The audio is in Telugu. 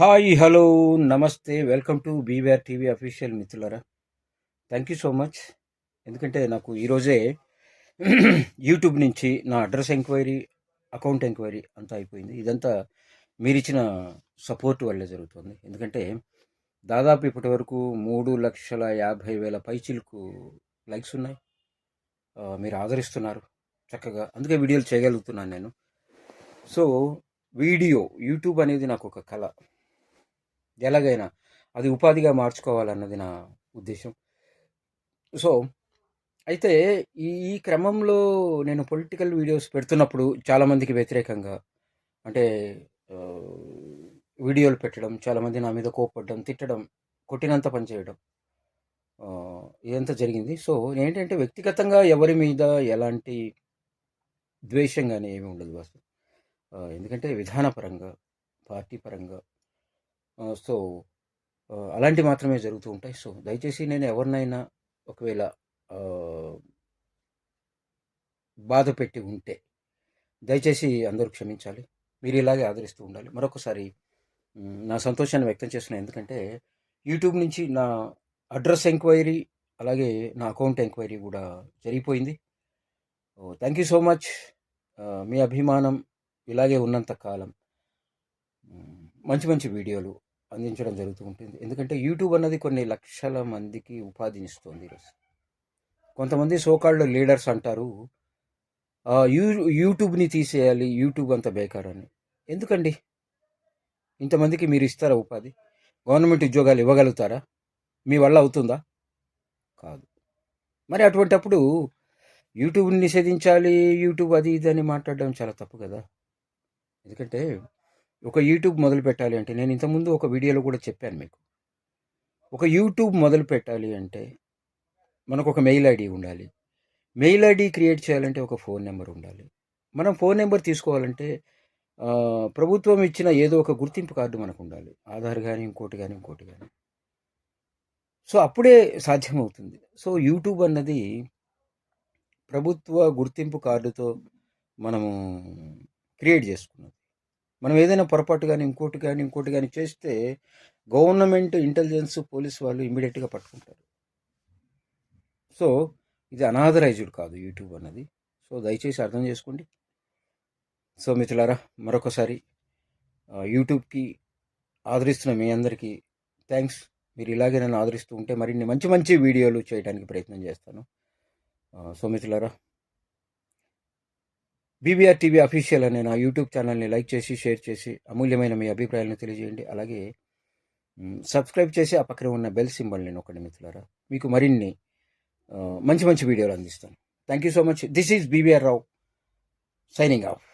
హాయ్ హలో నమస్తే welcome to BVR TV official మిత్రులరా. థ్యాంక్ యూ సో మచ్ ఎందుకంటే నాకు ఈరోజే యూట్యూబ్ నుంచి నా అడ్రస్ ఎంక్వైరీ అకౌంట్ ఎంక్వైరీ అంతా అయిపోయింది. ఇదంతా మీరిచ్చిన సపోర్ట్ వల్లే జరుగుతుంది. ఎందుకంటే దాదాపు ఇప్పటి వరకు మూడు లక్షల యాభై వేల పైచిలకు లైక్స్ ఉన్నాయి. మీరు ఆదరిస్తున్నారు చక్కగా. అందుకే వీడియోలు చేయగలుగుతున్నాను నేను. సో వీడియో యూట్యూబ్ అనేది నాకు ఒక కళ. ఎలాగైనా అది ఉపాధిగా మార్చుకోవాలన్నది నా ఉద్దేశం. సో అయితే ఈ ఈ క్రమంలో నేను పొలిటికల్ వీడియోస్ పెడుతున్నప్పుడు చాలామందికి వ్యతిరేకంగా అంటే వీడియోలు పెట్టడం చాలామంది నా మీద కోపడడం తిట్టడం కొట్టినంత పని చేయడం ఇదంతా జరిగింది. సో ఏంటంటే వ్యక్తిగతంగా ఎవరి మీద ఎలాంటి ద్వేషం కానీ ఏమీ ఉండదు బాస్ ఎందుకంటే విధానపరంగా పార్టీ పరంగా సో అలాంటి మాత్రమే జరుగుతూ ఉంటాయి. సో దయచేసి నేను ఎవరినైనా ఒకవేళ బాధ పెట్టి ఉంటే దయచేసి అందరూ క్షమించాలి. మీరు ఇలాగే ఆదరిస్తూ ఉండాలి. మరొకసారి నా సంతోషాన్ని వ్యక్తం చేస్తున్నాను ఎందుకంటే యూట్యూబ్ నుంచి నా అడ్రస్ ఎంక్వైరీ అలాగే నా అకౌంట్ ఎంక్వైరీ కూడా జరిగిపోయింది. Thank you so much. మీ అభిమానం ఇలాగే ఉన్నంత కాలం మంచి మంచి వీడియోలు అందించడం జరుగుతూ ఉంటుంది ఎందుకంటే యూట్యూబ్ అన్నది కొన్ని లక్షల మందికి ఉపాధినిస్తుంది ఈరోజు. కొంతమంది సోకాళ్ళు లీడర్స్ అంటారు యూ యూట్యూబ్ని తీసేయాలి యూట్యూబ్ అంత బేకార్ అని ఎందుకండి? ఇంతమందికి మీరు ఇస్తారా ఉపాధి? గవర్నమెంట్ ఉద్యోగాలు ఇవ్వగలుగుతారా? మీ వల్ల అవుతుందా? కాదు. మరి అటువంటప్పుడు యూట్యూబ్ని నిషేధించాలి యూట్యూబ్ అది ఇది అని మాట్లాడడం చాలా తప్పు కదా. ఎందుకంటే ఒక యూట్యూబ్ మొదలు పెట్టాలి అంటే నేను ఇంతకుముందు ఒక వీడియోలో కూడా చెప్పాను మీకు. ఒక యూట్యూబ్ మొదలు పెట్టాలి అంటే మనకు ఒక మెయిల్ ఐడి ఉండాలి. మెయిల్ ఐడి క్రియేట్ చేయాలంటే ఒక ఫోన్ నెంబర్ ఉండాలి. మనం ఫోన్ నెంబర్ తీసుకోవాలంటే ప్రభుత్వం ఇచ్చిన ఏదో ఒక గుర్తింపు కార్డు మనకు ఉండాలి. ఆధార్ కానీ ఇంకోటి కానీ ఇంకోటి కానీ సో అప్పుడే సాధ్యమవుతుంది. సో యూట్యూబ్ అన్నది ప్రభుత్వ గుర్తింపు కార్డుతో మనము క్రియేట్ చేసుకున్నది. మనం ఏదైనా పొరపాటు కానీ ఇంకోటి కానీ ఇంకోటి కానీ చేస్తే గవర్నమెంట్ ఇంటెలిజెన్స్ పోలీస్ వాళ్ళు ఇమీడియట్గా పట్టుకుంటారు. సో ఇది అనాథరైజ్డ్ కాదు యూట్యూబ్ అన్నది. సో దయచేసి అర్థం చేసుకోండి. సో మిత్రులారా మరొకసారి యూట్యూబ్కి ఆదరిస్తున్న మీ అందరికీ థ్యాంక్స్ మీరు ఇలాగే నన్ను ఆదరిస్తూ ఉంటే మరిన్ని మంచి మంచి వీడియోలు చేయడానికి ప్రయత్నం చేస్తాను. సో మిత్రులారా బీబీఆర్ టీవీ అఫీషియల్ అనే నా యూట్యూబ్ ఛానల్ని లైక్ చేసి షేర్ చేసి అమూల్యమైన మీ అభిప్రాయాలను తెలియజేయండి. అలాగే సబ్స్క్రైబ్ చేసి ఆ పక్కన ఉన్న బెల్ సింబల్ నేను ఒకటి మిత్రులారా. మీకు మరిన్ని మంచి మంచి వీడియోలు అందిస్తాను. Thank you so much this is BBR Rao signing off